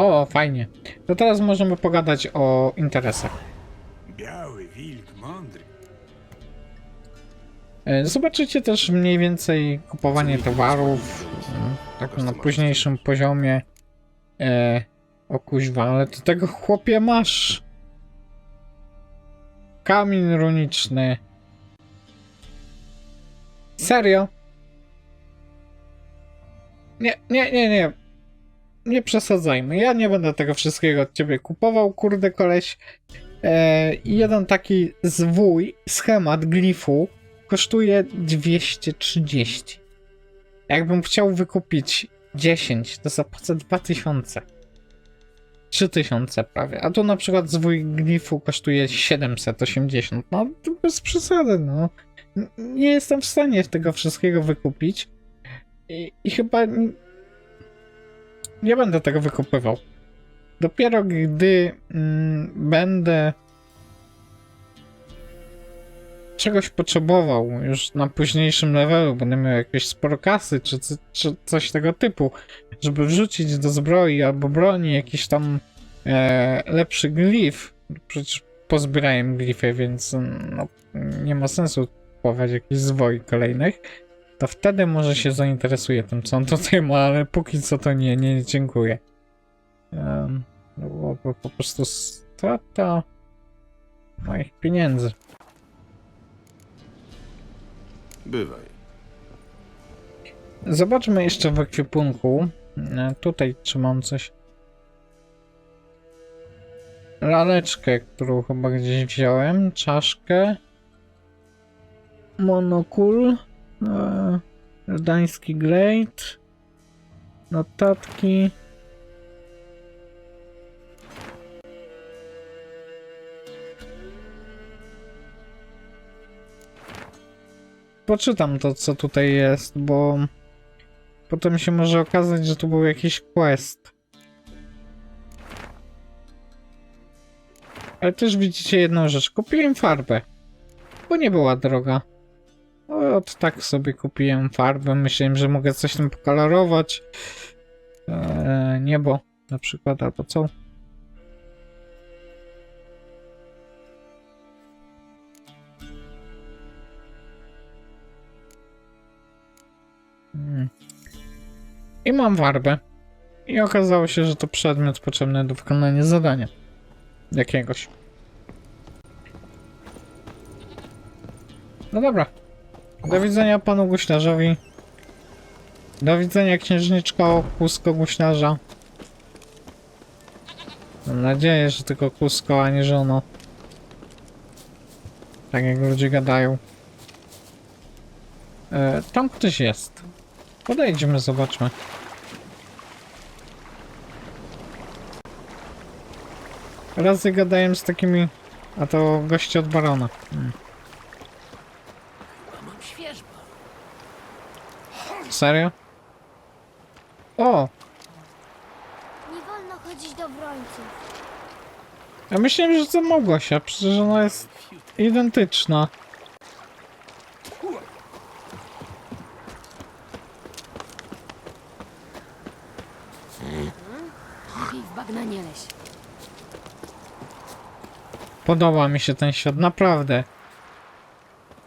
O, fajnie. To teraz możemy pogadać o interesach. Biały wilk, mądry. E, Zobaczycie też mniej więcej kupowanie towarów mm, tak na późniejszym poziomie. E, o kuźwa, ale ty tego chłopie masz. Kamień runiczny. Serio? Nie, nie, nie, nie. Nie przesadzajmy. Ja nie będę tego wszystkiego od ciebie kupował, kurde koleś. E, jeden taki zwój, schemat glifu kosztuje 230. Jakbym chciał wykupić 10, to zapłacę 2000. 3000 prawie. A tu na przykład zwój glifu kosztuje 780. No, to bez przesady, no. Nie jestem w stanie tego wszystkiego wykupić. I, i chyba nie będę tego wykupywał. Dopiero gdy mm, będę czegoś potrzebował już na późniejszym levelu, będę miał jakieś sporo kasy, czy, czy, coś tego typu, żeby wrzucić do zbroi albo broni jakiś tam e, lepszy glif. Przecież pozbierałem glify, więc no, nie ma sensu kupować jakichś zwoi kolejnych. To wtedy może się zainteresuję tym, co on tutaj ma, ale póki co to nie, nie, dziękuję. Um, no, byłoby po prostu strata moich pieniędzy. Bywaj. Zobaczmy jeszcze w ekwipunku. E, Tutaj trzymam coś. Laleczkę, którą chyba gdzieś wziąłem. Czaszkę. Monokul. E, Gdański Glade. Notatki. Poczytam to, co tutaj jest, bo potem się może okazać, że tu był jakiś quest. Ale też widzicie jedną rzecz. Kupiłem farbę, bo nie była droga. Od tak sobie kupiłem farbę. Myślałem, że mogę coś tam pokolorować. Eee, niebo na przykład, albo co. Mm. I mam farbę. I okazało się, że to przedmiot potrzebny do wykonania zadania. Jakiegoś. No dobra. Do widzenia panu guślarzowi. Do widzenia księżniczko Kusko guślarza. Mam nadzieję, że tylko Kusko, a nie żono. Tak jak ludzie gadają. E, tam ktoś jest. Podejdźmy, zobaczmy. Razy gadałem z takimi... A to goście od barona. Hmm. Mam świeżbo. Serio? O! Nie wolno chodzić do obrońców. Ja myślałem, że to Małgosia, przecież ona jest identyczna. Lepiej w bagna nie leś. Podoba mi się ten świat, naprawdę.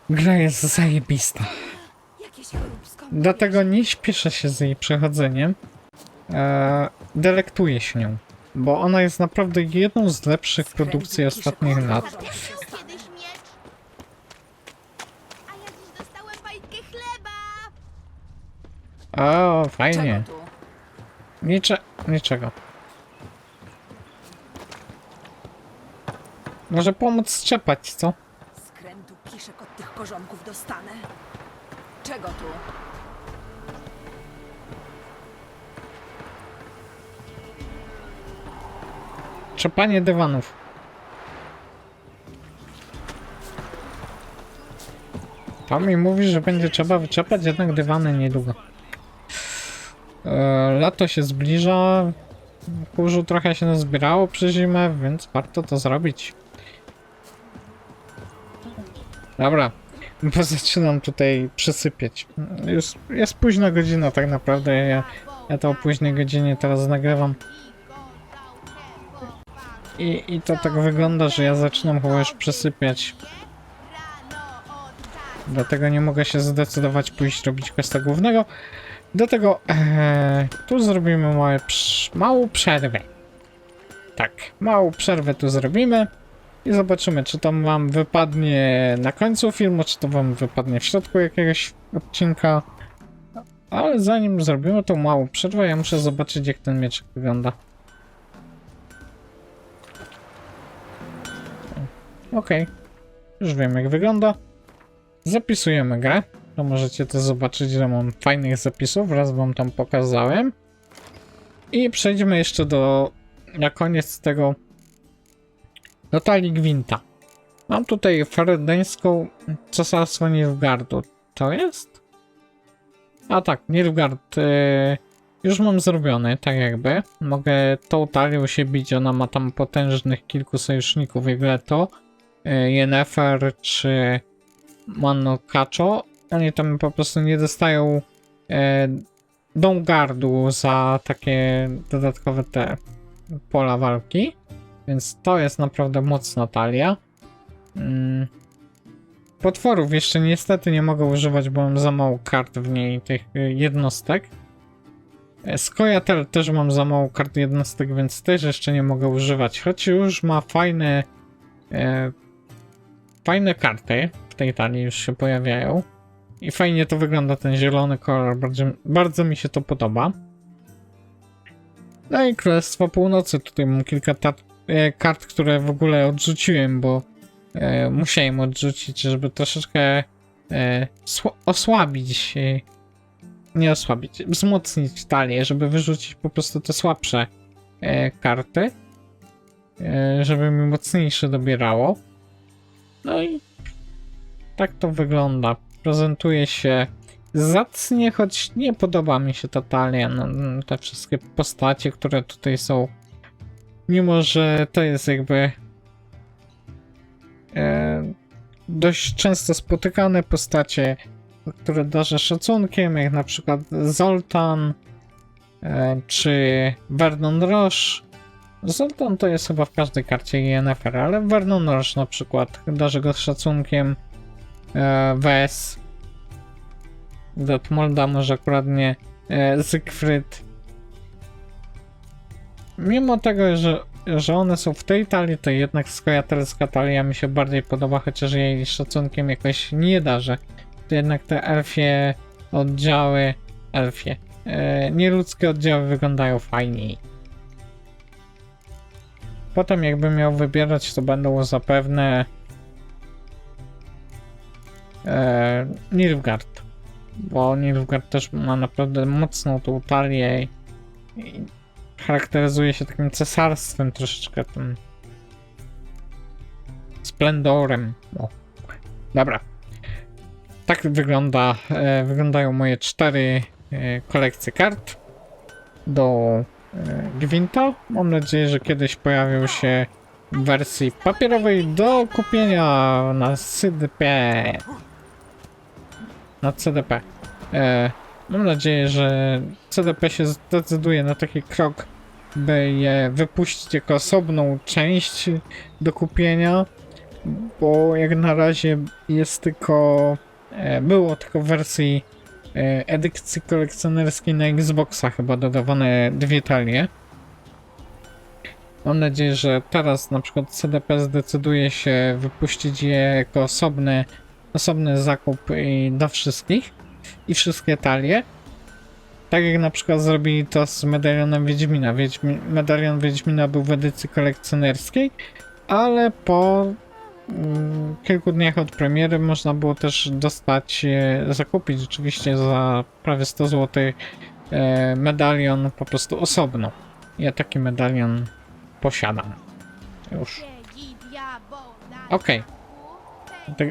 Gra jest zajebista. Dlatego nie śpieszę się z jej przechodzeniem. Eee, delektuję się nią. Bo ona jest naprawdę jedną z lepszych produkcji ostatnich lat. Miał kiedyś miecz. A ja dziś dostałem bajtkę chleba. O, Czego fajnie. tu? Nicze niczego. Może pomóc strzepać, co? Skrętu kiszek od tych korzonków dostanę. Czego tu? Trzepanie dywanów. To mi mówi, że będzie trzeba wyczepać jednak dywany niedługo. E, lato się zbliża. Kurzu trochę się nazbierało przez zimę, więc warto to zrobić. Dobra, bo zaczynam tutaj przysypiać. Jest, jest późna godzina tak naprawdę. Ja, ja to o późnej godzinie teraz nagrywam. I, I to tak wygląda, że ja zaczynam chyba już przesypiać. Dlatego nie mogę się zdecydować pójść robić questa głównego. Dlatego e, tu zrobimy małą przerwę. Tak, małą przerwę tu zrobimy. I zobaczymy, czy to wam wypadnie na końcu filmu, czy to wam wypadnie w środku jakiegoś odcinka. Ale zanim zrobimy tą małą przerwę, ja muszę zobaczyć, jak ten mieczek wygląda. Okej, już wiem, jak wygląda. Zapisujemy grę. To możecie to zobaczyć, że mam fajnych zapisów, raz wam tam pokazałem. I przejdźmy jeszcze do, na koniec tego, do talii Gwinta. Mam tutaj feredeńską cesarstwo Nilfgaardu. To jest? A tak, Nilfgaard. Yy, już mam zrobione, tak jakby. Mogę tą talią się bić, ona ma tam potężnych kilku sojuszników, jak to Yennefer czy Mano Kacho. Oni tam po prostu nie dostają e, za takie dodatkowe te pola walki. Więc to jest naprawdę mocna talia. Mm. Potworów jeszcze niestety nie mogę używać, bo mam za mało kart w niej, tych y, jednostek. E, Skojatel też mam za mało kart jednostek, więc też jeszcze nie mogę używać. Choć już ma fajne e, fajne karty w tej talii już się pojawiają. I fajnie to wygląda, ten zielony kolor, bardzo, bardzo mi się to podoba. No i Królestwo Północy, tutaj mam kilka e, kart, które w ogóle odrzuciłem, bo e, musiałem odrzucić, żeby troszeczkę e, sła- osłabić, e, nie osłabić, wzmocnić talię, żeby wyrzucić po prostu te słabsze e, karty, e, żeby mi mocniejsze dobierało. No i tak to wygląda. Prezentuje się zacnie, choć nie podoba mi się no, no, te wszystkie postacie, które tutaj są. Mimo, że to jest jakby e, dość często spotykane postacie, które darzę szacunkiem, jak na przykład Zoltan e, czy Vernon Roche. Zoltan to jest chyba w każdej karcie Yennefer, ale Vernon Roche na przykład darzę go szacunkiem. E, Wes. Detmolda może akurat nie. E, Siegfried. Mimo tego, że, że one są w tej talii, to jednak skojatelska talia mi się bardziej podoba, chociaż jej szacunkiem jakoś nie darzę. To jednak te elfie oddziały, elfie, e, nieludzkie oddziały wyglądają fajniej. Potem jakbym miał wybierać, to będą zapewne e, Nilfgaard. Bo Nilfgaard też ma naprawdę mocną tą talię i, charakteryzuje się takim cesarstwem troszeczkę tym splendorem. O. Dobra. Tak wygląda, e, wyglądają moje cztery e, kolekcje kart do Gwinta. Mam nadzieję, że kiedyś pojawią się w wersji papierowej do kupienia na CDP. Na CDP. E, mam nadzieję, że CDP się zdecyduje na taki krok, by je wypuścić jako osobną część do kupienia, bo jak na razie jest tylko. E, było tylko w wersji e, edycji kolekcjonerskiej na Xboxa chyba dodawane dwie talie. Mam nadzieję, że teraz na przykład CDP zdecyduje się wypuścić je jako osobny, osobny zakup do wszystkich i wszystkie talie. Tak jak na przykład zrobili to z medalionem Wiedźmina. Wiedźmi, medalion Wiedźmina był w edycji kolekcjonerskiej, ale po kilku dniach od premiery można było też dostać, e, zakupić oczywiście za prawie 100 zł e, medalion po prostu osobno. Ja taki medalion posiadam. Już. Okej. Tak,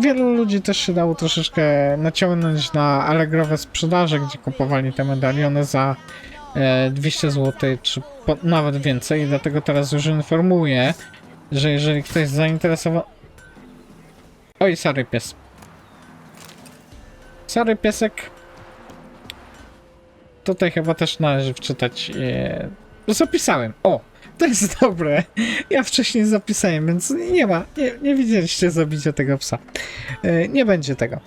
wielu ludzi też się dało troszeczkę naciągnąć na allegrowe sprzedaże, gdzie kupowali te medaliony za e, 200 zł, czy po, nawet więcej. Dlatego teraz już informuję, że jeżeli ktoś zainteresowany. Oj, sorry pies. Sorry piesek. Tutaj chyba też należy wczytać e, zapisałem. O, to jest dobre. Ja wcześniej zapisałem, więc nie ma. Nie, nie widzieliście zabicia tego psa. E, nie będzie tego.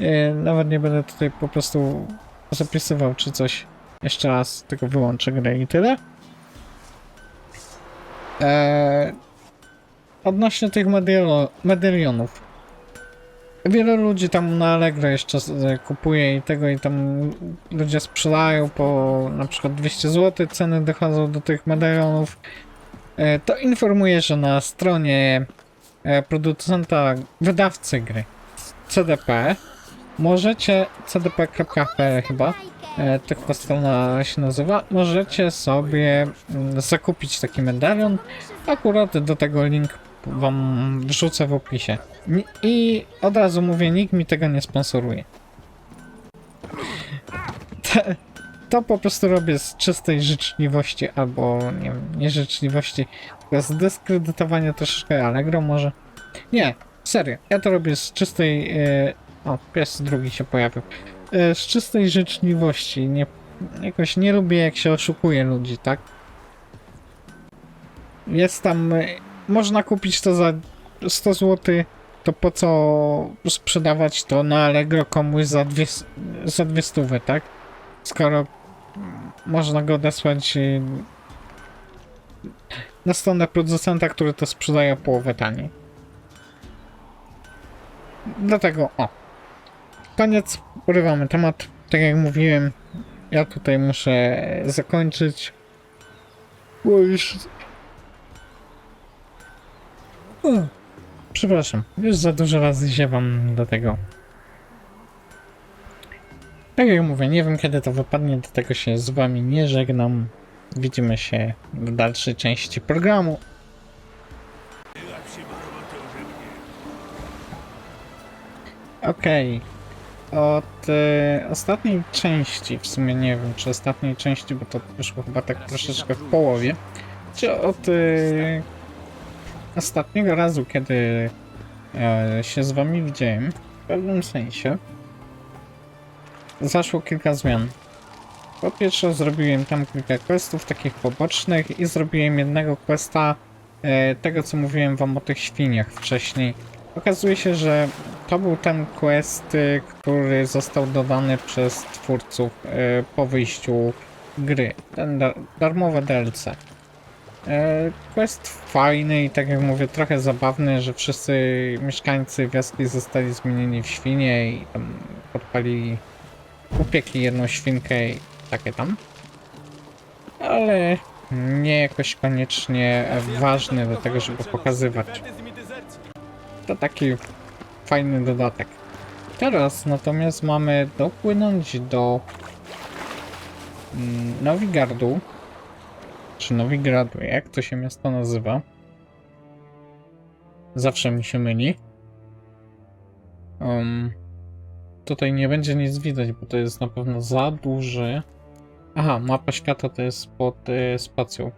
E, nawet nie będę tutaj po prostu zapisywał czy coś. Jeszcze raz tylko wyłączę grę i tyle. E, odnośnie tych medalionów. Wiele ludzi tam na Allegro jeszcze kupuje i tego i tam ludzie sprzedają po na przykład 200 zł, ceny dochodzą do tych medalionów. E, To informuję, że na stronie e, producenta, wydawcy gry CDP możecie, cdp.pl chyba, e, chyba strona się nazywa, możecie sobie mm, zakupić taki medalion. Akurat do tego link wam wrzucę w opisie. I od razu mówię, nikt mi tego nie sponsoruje. To po prostu robię z czystej życzliwości, albo nie wiem, tylko z dyskredytowania troszeczkę Allegro może. Nie, serio, ja to robię z czystej... E, o, pies drugi się pojawił. E, z czystej życzliwości, nie, jakoś nie lubię jak się oszukuje ludzi, tak? Jest tam... Można kupić to za 100 zł, to po co sprzedawać to na Allegro komuś za dwie, za dwie stówy, tak? Skoro można go odesłać y, na stronę producenta, który to sprzedaje o połowę taniej. Dlatego, o. Koniec, urywamy temat. Tak jak mówiłem, ja tutaj muszę zakończyć. Bo już... Przepraszam, już za dużo razy ziewam do tego. Tak jak mówię, nie wiem kiedy to wypadnie, do tego się z wami nie żegnam. Widzimy się w dalszej części programu. Okej. Od e, ostatniej części, w sumie nie wiem czy ostatniej części, bo to wyszło chyba tak troszeczkę w połowie, czy od e, ostatniego razu, kiedy e, się z wami widziałem, w pewnym sensie, zaszło kilka zmian. Po pierwsze zrobiłem tam kilka questów takich pobocznych i zrobiłem jednego questa e, tego co mówiłem wam o tych świniach wcześniej. Okazuje się, że to był ten quest, y, który został dodany przez twórców e, po wyjściu gry. Ten dar darmowe DLC. E, Quest fajny i tak jak mówię, trochę zabawny, że wszyscy mieszkańcy wioski zostali zmienieni w świnie i tam podpalili upiekli jedną świnkę i takie tam. Ale nie jakoś koniecznie ważny do tego, żeby pokazywać. To taki fajny dodatek. Teraz natomiast mamy dopłynąć do mm, Nowigardu. Czy Nowigradu, jak to się miasto nazywa? Zawsze mi się myli. Um, tutaj nie będzie nic widać, bo to jest na pewno za duży. Aha, mapa świata to jest pod y, spacją.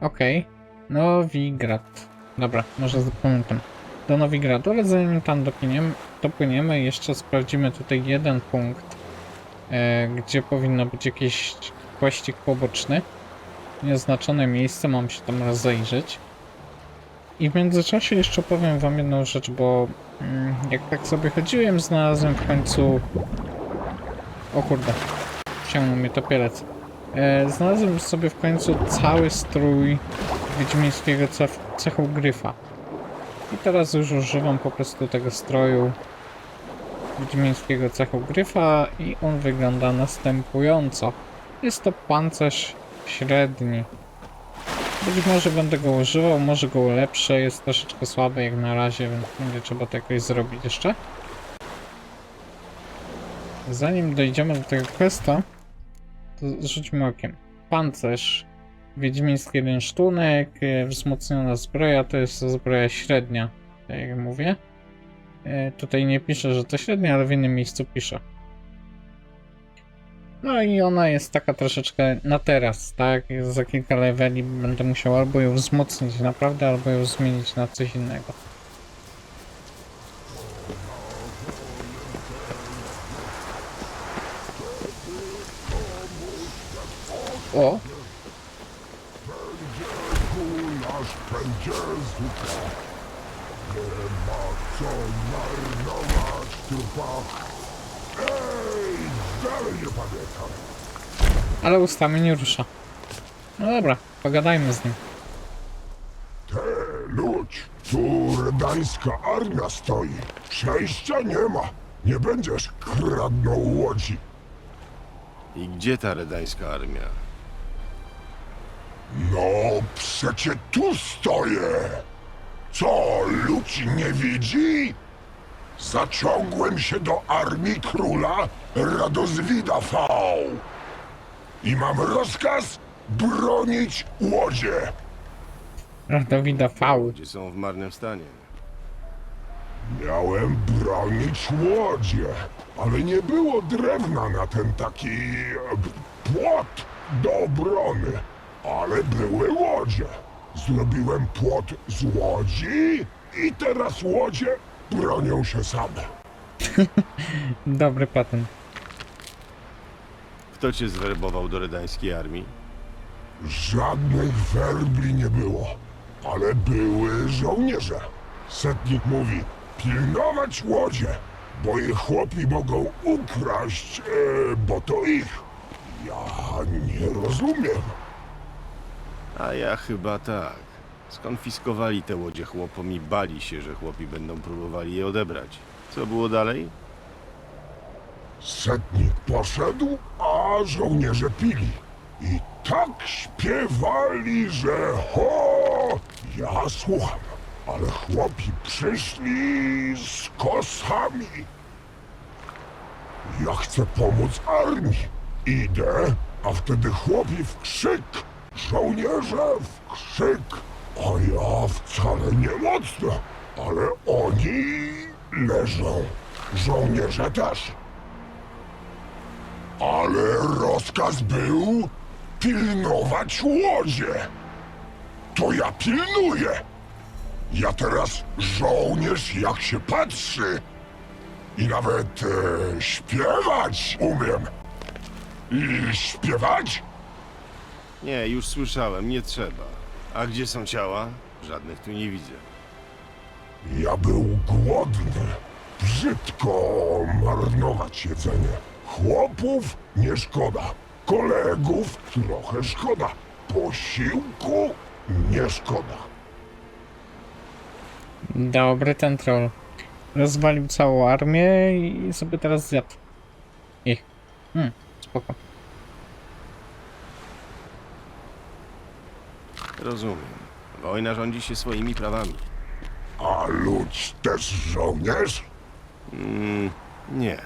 Okej. Nowigrad. Dobra, może zapamiętam. Do Nowigradu, ale zanim tam dopłyniemy, dopłyniemy jeszcze sprawdzimy tutaj jeden punkt, e, gdzie powinno być jakiś pościg poboczny. Nieoznaczone miejsce, mam się tam rozejrzeć. I w międzyczasie jeszcze powiem wam jedną rzecz, bo mm, jak tak sobie chodziłem, znalazłem w końcu... O kurde, wciągnął mnie topielec. E, znalazłem sobie w końcu cały strój wiedźmińskiego cef- cechu gryfa. I teraz już używam po prostu tego stroju wiedźmińskiego cechu gryfa i on wygląda następująco. Jest to pancerz średni. Być może będę go używał, może go ulepszę, jest troszeczkę słaby jak na razie, więc będzie trzeba to jakoś zrobić jeszcze. Zanim dojdziemy do tego questa, to rzućmy okiem. Pancerz, wiedźmiński jeden sztunek, e, wzmocniona zbroja to jest zbroja średnia, tak jak mówię. E, Tutaj nie pisze, że to średnia, ale w innym miejscu pisze. No i ona jest taka troszeczkę na teraz, tak? Za kilka leveli będę musiał albo ją wzmocnić naprawdę, albo ją zmienić na coś innego. O! Nie ma co marnować trupach ale ustami nie rusza. No dobra, pogadajmy z nim. Te, ludź, tu redańska armia stoi. Przejścia nie ma. Nie będziesz kradnął łodzi. I gdzie ta redańska armia? No, przecie tu stoję. Co, ludzi nie widzi? Zaciągłem się do armii króla Radozwida V. I mam rozkaz bronić łodzie. Radowida V. Gdzie są w marnym stanie? Miałem bronić łodzie, ale nie było drewna na ten taki e, płot do obrony. Ale były łodzie. Zrobiłem płot z łodzi i teraz łodzie bronią się same. Dobry patent. Kto cię zwerbował do redańskiej armii? Żadnych werbli nie było, ale były żołnierze. Setnik mówi, pilnować łodzie, bo ich chłopi mogą ukraść, e, bo to ich. Ja nie rozumiem. A ja chyba tak. Skonfiskowali te łodzie chłopom i bali się, że chłopi będą próbowali je odebrać. Co było dalej? Setnik poszedł, a żołnierze pili. I tak śpiewali, że ho! Ja słucham, ale chłopi przyszli z kosami. Ja chcę pomóc armii. Idę, a wtedy chłopi w krzyk, żołnierze w krzyk. A ja wcale nie mocno, ale oni leżą. Żołnierze też. Ale rozkaz był pilnować łodzie. To ja pilnuję. Ja teraz żołnierz jak się patrzy. I nawet e, śpiewać umiem. I śpiewać? Nie, już słyszałem, nie trzeba. A gdzie są ciała? Żadnych tu nie widzę. Ja był głodny. Brzydko marnować jedzenie. Chłopów nie szkoda. Kolegów trochę szkoda. Posiłku nie szkoda. Dobry ten troll. Rozwalił całą armię i sobie teraz zjadł. Ich. Hmm, spoko. Rozumiem. Wojna rządzi się swoimi prawami. A ludź też żołnierz? Mm, nie.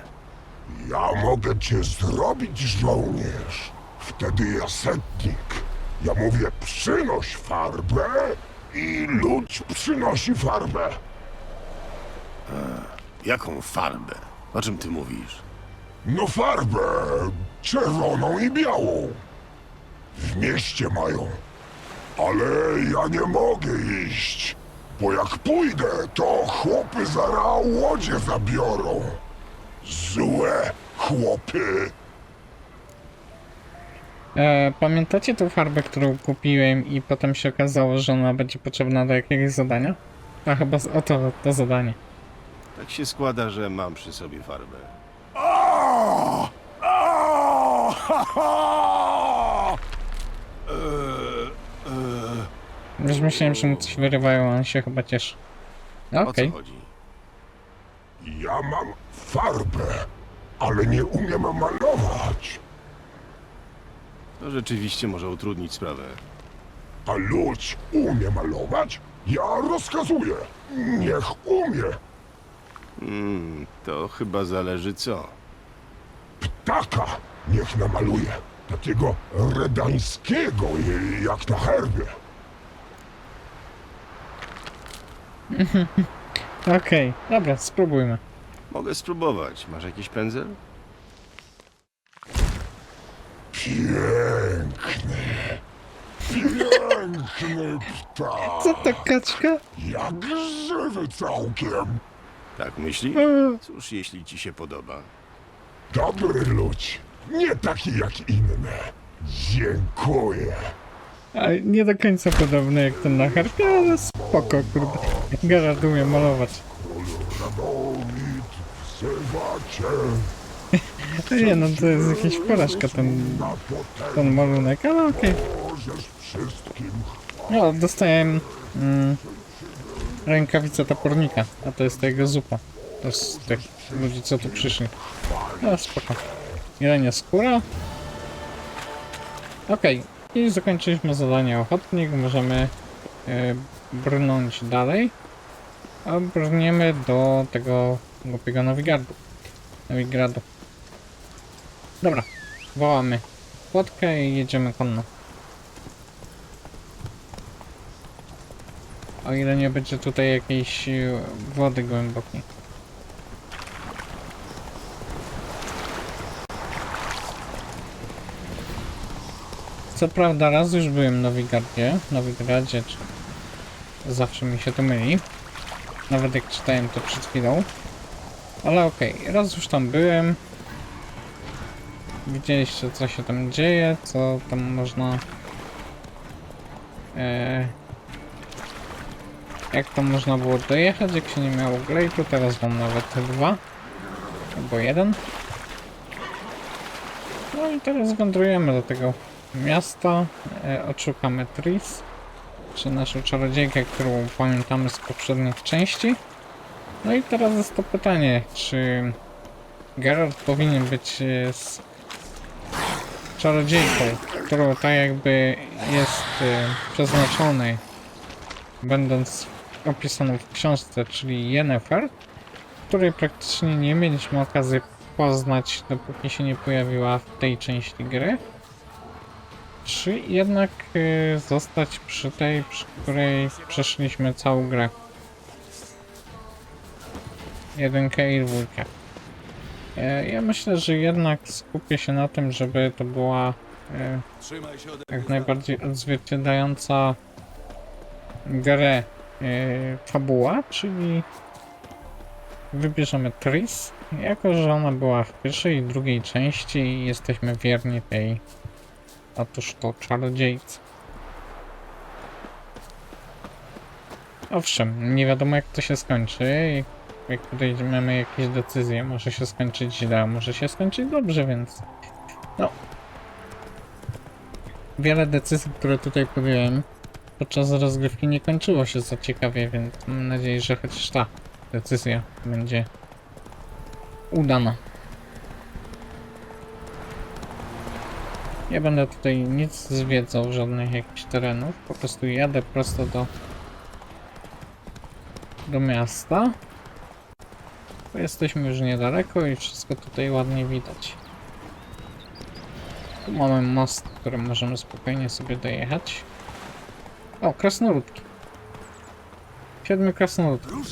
Ja mogę cię zrobić żołnierz. Wtedy ja setnik. Ja mówię przynoś farbę i ludź przynosi farbę. Jaką farbę? O czym ty mówisz? No farbę czerwoną i białą. W mieście mają. Ale ja nie mogę iść, bo jak pójdę, to chłopy zara łodzie zabiorą. Złe chłopy. E, pamiętacie tą farbę, którą kupiłem i potem się okazało, że ona będzie potrzebna do jakiegoś zadania? A chyba z- o to, to zadanie. Tak się składa, że mam przy sobie farbę. A! A! Ha, ha! Już myślałem, że mu coś wyrywają, a on się chyba cieszy. O Okej. co chodzi? Ja mam farbę, ale nie umiem malować. To rzeczywiście może utrudnić sprawę. A ludź umie malować? Ja rozkazuję. Niech umie. Mm, to chyba zależy co. Ptaka niech namaluje. Takiego redańskiego, jak na herbie. Okej, dobra, spróbujmy. Mogę spróbować. Masz jakiś pędzel? Piękny. Piękny ptak. Co to kaczka? Jak żywy całkiem. Tak myślisz? Cóż, jeśli ci się podoba. Dobry ludź. Nie taki jak inne. Dziękuję. Nie do końca podobny jak ten na harpie, ale spoko, kurde. Gerard umie malować. Nie no, to jest jakaś porażka ten, ten malunek, ale okej. Wszystkim No, dostałem mm, rękawicę topornika, a to jest jego zupa. To jest tych ludzi, co tu przyszli. No, spoko. Jelenia skóra. Okej, i zakończyliśmy zadanie ochotnik. Możemy e, brnąć dalej. A brniemy do tego głupiego Nowigardu. Nowigradu. Dobra, wołamy płotkę i jedziemy konno. O ile nie będzie tutaj jakiejś e, wody głębokiej. Co prawda raz już byłem w Nowigardzie, Nowigradzie, czy zawsze mi się to myli. Nawet jak czytałem to przed chwilą. Ale okej, raz już tam byłem. Widzieliście co się tam dzieje, co tam można... Eee, jak to można było dojechać, jak się nie miało glejtu, teraz mam nawet dwa. Albo jeden. No i teraz wędrujemy do tego miasta. E, odszukamy Tris. Czy naszą czarodziejkę, którą pamiętamy z poprzednich części. No i teraz jest to pytanie, czy Geralt powinien być e, z czarodziejką, którą tak jakby jest e, przeznaczony będąc opisaną w książce, czyli Yennefer, której praktycznie nie mieliśmy okazji poznać, dopóki się nie pojawiła w tej części gry. Czy jednak y, zostać przy tej, przy której przeszliśmy całą grę? Jedynkę i dwójkę. E, Ja myślę, że jednak skupię się na tym, żeby to była e, jak najbardziej odzwierciedlająca grę e, fabuła, czyli wybierzemy Tris, jako że ona była w pierwszej i drugiej części i jesteśmy wierni tej otóż to czarodziejcy. Owszem, nie wiadomo jak to się skończy, jak podejmiemy jakieś decyzje, może się skończyć źle, a może się skończyć dobrze, więc no. Wiele decyzji, które tutaj podjąłem, podczas rozgrywki nie kończyło się za ciekawie, więc mam nadzieję, że chociaż ta decyzja będzie udana. Nie będę tutaj nic zwiedzał, żadnych jakichś terenów, po prostu jadę prosto do do miasta. Bo Jesteśmy już niedaleko i wszystko tutaj ładnie widać. Tu mamy most, który możemy spokojnie sobie dojechać. O, krasnoludki. Siedmiu krasnoludków.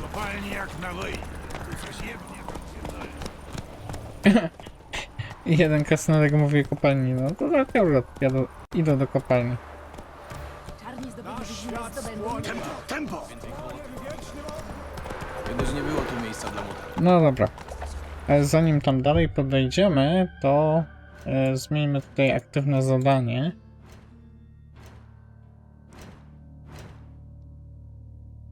Kopalnie jak na wojnie. Tu coś jebnie. I jeden krasnoludek mówi kopalni. No to tak, akurat jadę, idę do kopalni. Czarni zdobyli. Tempo, tempo! Kiedy nie było tu miejsca dla młota. No dobra. Ale zanim tam dalej podejdziemy, to e, zmieńmy tutaj aktywne zadanie.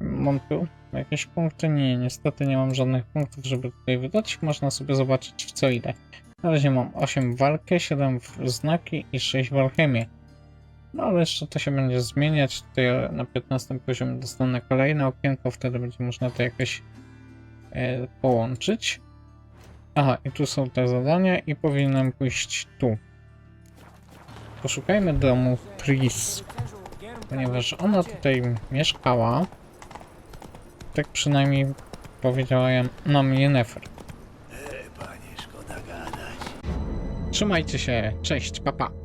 Mam tu jakieś punkty? Nie, niestety nie mam żadnych punktów, żeby tutaj wydać. Można sobie zobaczyć w co idę. Na razie mam 8 w walkę, 7 w znaki i 6 w alchemię. No ale jeszcze to się będzie zmieniać. Tutaj na 15 poziomie dostanę kolejne okienko, wtedy będzie można to jakoś e, połączyć. Aha, i tu są te zadania i powinienem pójść tu. Poszukajmy domu Tris, ponieważ ona tutaj mieszkała. Tak przynajmniej powiedziała ja- nam Yennefer. Panie, szkoda gadać. Trzymajcie się, cześć, papa. Pa.